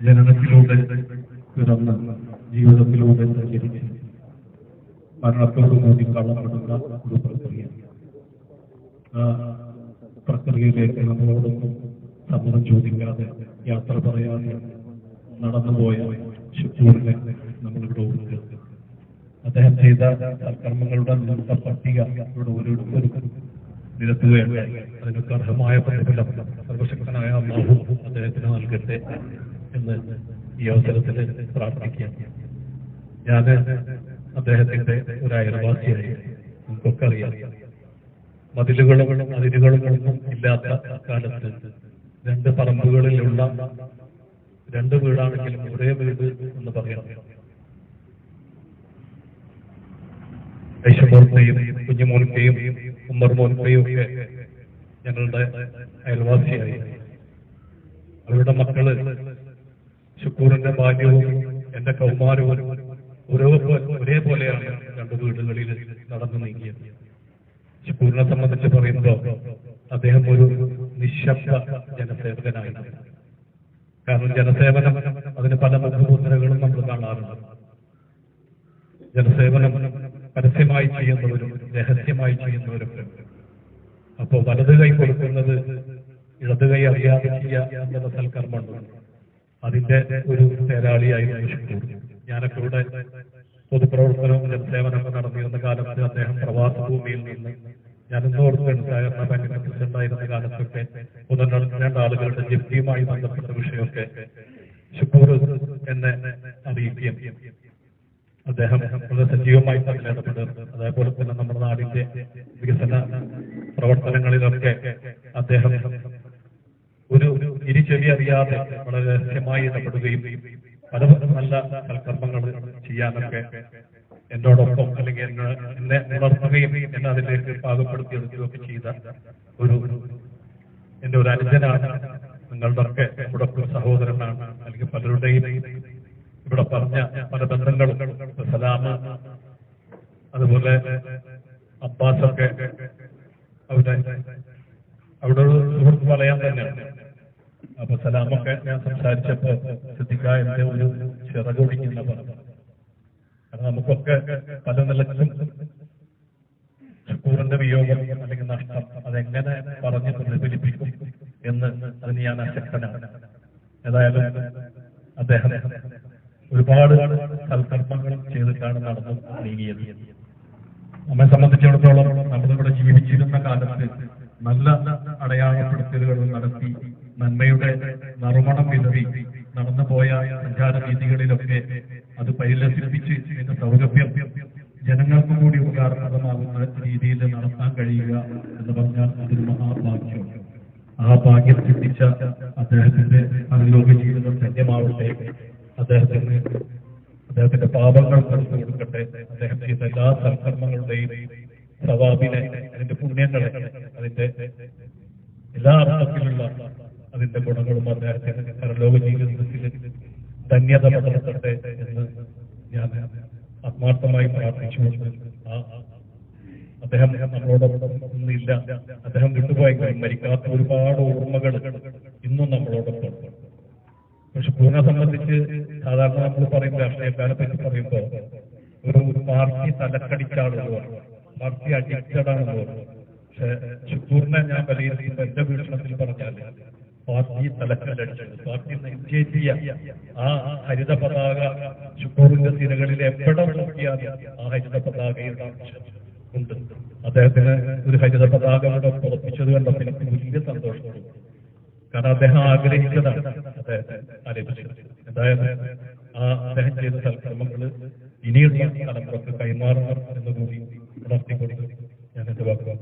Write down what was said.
ജനനത്തിലൂടെ പിറന്ന് ജീവിതത്തിലൂടെ സഞ്ചരിച്ച് മരണത്തോട് കൂടി കള്ളപ്പെടുന്ന ഒരു പ്രക്രിയ ആ പ്രക്രിയയിലേക്ക് നമ്മളോടൊന്നും സമ്മതം ചോദിക്കാതെ യാത്ര പറയാതെ നടന്നുപോയ ഷുക്കൂറിനെ നമ്മളിവിടെ ഓർക്കുക അദ്ദേഹം ചെയ്ത സൽക്കർമ്മങ്ങളുടെ നീണ്ട പട്ടിക ഇവിടെ ഓരോരുത്തർക്കും നിരത്തുകയുണ്ടായി അതിനൊക്കെ അർഹമായ പ്രതിഫലം സർവശക്തനായ അമ്മാവും അദ്ദേഹത്തിന് നൽകട്ടെ. എന്ന് ഈ അവസരത്തിൽ പ്രാർത്ഥിക്കാം. ഞാൻ അദ്ദേഹത്തിന്റെ ഒരു അയൽവാസിയായി നമുക്കൊക്കെ അറിയാം. മതിലുകളും അതിരുകളും ഇല്ലാത്ത കാലത്ത് രണ്ട് പറമ്പുകളിലുള്ള രണ്ട് വീടാണെങ്കിലും ഒരേ വീട് എന്ന് പറയാം. ഐഷമോർക്കയും കുഞ്ഞുമോൻക്കയും ഉമ്മർ മോൻക്കയും ഒക്കെ ഞങ്ങളുടെ അയൽവാസിയായി. അവരുടെ മക്കൾ ശുക്കൂറിന്റെ ബാല്യവും എന്റെ കൗമാരവും ഓരോ ഒരേപോലെയാണ് രണ്ട് വീടുകളിൽ നടന്നു നീങ്ങിയത്. ശുക്കൂറിനെ സംബന്ധിച്ച് പറയുമ്പോ അദ്ദേഹം ഒരു നിശബ്ദ ജനസേവകനായിരുന്നു കാരണം ജനസേവനം അതിന് പല മുഖമുദ്രകളും നമ്മൾ കാണാറുണ്ട്. ജനസേവനം പരസ്യമായി ചെയ്യുന്നവരും രഹസ്യമായി ചെയ്യുന്നവരും. അപ്പോ വലത് കൈ കൊടുക്കുന്നത് ഇടത് കൈ അറിയാതെ എന്നുള്ള സൽക്കർമ്മമുണ്ട് അതിന്റെ ഒരു തേരാളിയായിരുന്നു ഷുക്കൂർ ഞാനൊക്കെ ഇവിടെ പൊതുപ്രവർത്തനവും ജനസേവനമൊക്കെ നടന്നിരുന്ന കാലത്ത് അദ്ദേഹം പ്രവാസ ഭൂമിയിൽ നിന്ന് ഞാൻ ഇന്ന് ഓർക്കുകയാണ് സഹകരണ ബാങ്കിന്റെ പ്രസിഡന്റായിരുന്ന കാലത്തൊക്കെ ഒന്ന് ആളുകളുടെ ജപ്തിയുമായി ബന്ധപ്പെട്ട വിഷയമൊക്കെ ഷുക്കൂർ എന്നെ അറിയിക്കുകയും അദ്ദേഹം വളരെ സജീവമായി തന്നെ അതേപോലെ തന്നെ നമ്മുടെ നാടിന്റെ വികസന പ്രവർത്തനങ്ങളിലൊക്കെ അദ്ദേഹം ഒരു ഇരുചെവി അറിയാതെ വളരെ രഹസ്യമായി ഇടപെടുകയും പല നല്ല സൽക്കർമ്മങ്ങൾ ചെയ്യാനൊക്കെ എന്നോടൊപ്പം അല്ലെങ്കിൽ എന്നെ എന്നെ ഉണർത്തുകയും എന്നെ അതിലേക്ക് പാകപ്പെടുത്തിയെടുക്കുകയൊക്കെ ചെയ്ത ഒരു എന്റെ ഒരു അനുജനാണ്. നിങ്ങളുടെ ഒക്കെ ഇവിടെ സഹോദരനാണ്. അല്ലെങ്കിൽ പലരുടെയും ഇവിടെ പറഞ്ഞ പല ബന്ധങ്ങളും സലാമ അതുപോലെ അബ്ബാസൊക്കെ അവിടെ അവിടെ ഒരു സുഹൃത്ത് പറയാൻ തന്നെയാണ്. അപ്പൊ സലാമൊക്കെ ഞാൻ സംസാരിച്ചപ്പോ ശ്രദ്ധിക്കുക എന്റെ ഒരു പറഞ്ഞു കാരണം നമുക്കൊക്കെ പല നിലക്കും ഷുക്കൂറിന്റെ വിയോഗം അല്ലെങ്കിൽ നഷ്ടം അതെങ്ങനെ പറഞ്ഞ് പ്രതിഫലിപ്പിക്കും എന്ന് അതിന് ഞാൻ അശക്തനാണ്. ഏതായാലും അദ്ദേഹം ഒരുപാട് സൽക്കർമ്മങ്ങളും ചെയ്തിട്ടാണ് നടന്നു നീങ്ങിയത്. നമ്മെ സംബന്ധിച്ചിടത്തോളം നമ്മളിവിടെ ജീവിച്ചിരുന്ന കാലത്ത് നല്ല അടയാളപ്പെടുത്തലുകൾ നടത്തി നന്മയുടെ നറുമണം വിതറി നടന്നുപോയ സഞ്ചാര രീതികളിലൊക്കെ അത് പരിലസിപ്പിച്ച് അതിന്റെ സൗരഭ്യം ജനങ്ങൾക്കും കൂടി ഉപകാരപ്രദമാകുന്ന രീതിയിൽ നടത്താൻ കഴിയുക എന്ന് പറഞ്ഞാൽ അതൊരു മഹാഭാഗ്യം. ആ ഭാഗ്യം ചിന്തിച്ച അദ്ദേഹത്തിന്റെ അനുലോക ജീവിതം ധന്യമാവട്ടെ. അദ്ദേഹത്തിന് അദ്ദേഹത്തിന്റെ പാപങ്ങൾ കൊടുത്തു കൊടുക്കട്ടെ. അദ്ദേഹം ചെയ്ത എല്ലാ സൽക്കർമ്മങ്ങളുടെയും സവാബിനെ അതിന്റെ പുണ്യങ്ങളെ അതിന്റെ എല്ലാ അർത്ഥത്തിലുള്ള അതിന്റെ ഗുണങ്ങളും അദ്ദേഹത്തിന്റെ പരലോക ജീവിതത്തിൽ ധന്യത പകർത്തട്ടെ എന്ന് ഞാൻ ആത്മാർത്ഥമായി പ്രാർത്ഥിച്ചുകൊണ്ട് ആ അദ്ദേഹം നമ്മളോടൊപ്പം ഇന്നില്ല അദ്ദേഹം വിട്ടുപോയി മരിക്കാത്ത ഒരുപാട് ഓർമ്മകൾ ഇന്നും നമ്മളോടൊപ്പം പക്ഷെ പൂനെ സംബന്ധിച്ച് സാധാരണ നമ്മൾ പറയുന്ന രാഷ്ട്രീയക്കാരെ പറ്റി പറയുമ്പോൾ ഒരു പാർട്ടി തലക്കടിച്ചാളുകൾ പാർട്ടി അഡിക്റ്റഡാണെന്ന് പറഞ്ഞു പക്ഷെ ഷുക്കൂറിനെ ഞാൻ വലിയ എന്റെ വീക്ഷണത്തിൽ പറഞ്ഞാൽ പാർട്ടി തലക്കല്ലടിച്ചത് പാർട്ടി നിശ്ചയിച്ചിയ ആ ഹരിത പതാക ചുക്കൂറിന്റെ സിരകളിൽ എപ്പോഴും നോക്കിയാൽ ആ ഹരിത പതാകയിൽ ഉണ്ട് അദ്ദേഹത്തിന് ഒരു ഹരിത പതാക അവിടെ പുറപ്പിച്ചത് കണ്ടപ്പോൾ എനിക്ക് വലിയ സന്തോഷമുണ്ട്. കാരണം അദ്ദേഹം ആഗ്രഹിച്ചതാണ് അദ്ദേഹത്തെ ആലോചിച്ചത് എന്തായാലും ആ അദ്ദേഹം ചെയ്ത സൽക്രമങ്ങൾ ഇനിയുള്ള തലമുറയ്ക്ക് കൈമാറണം എന്നുകൂടി ഉണർത്തിക്കൊണ്ട് ഞാൻ എന്റെ വാക്കുകൾ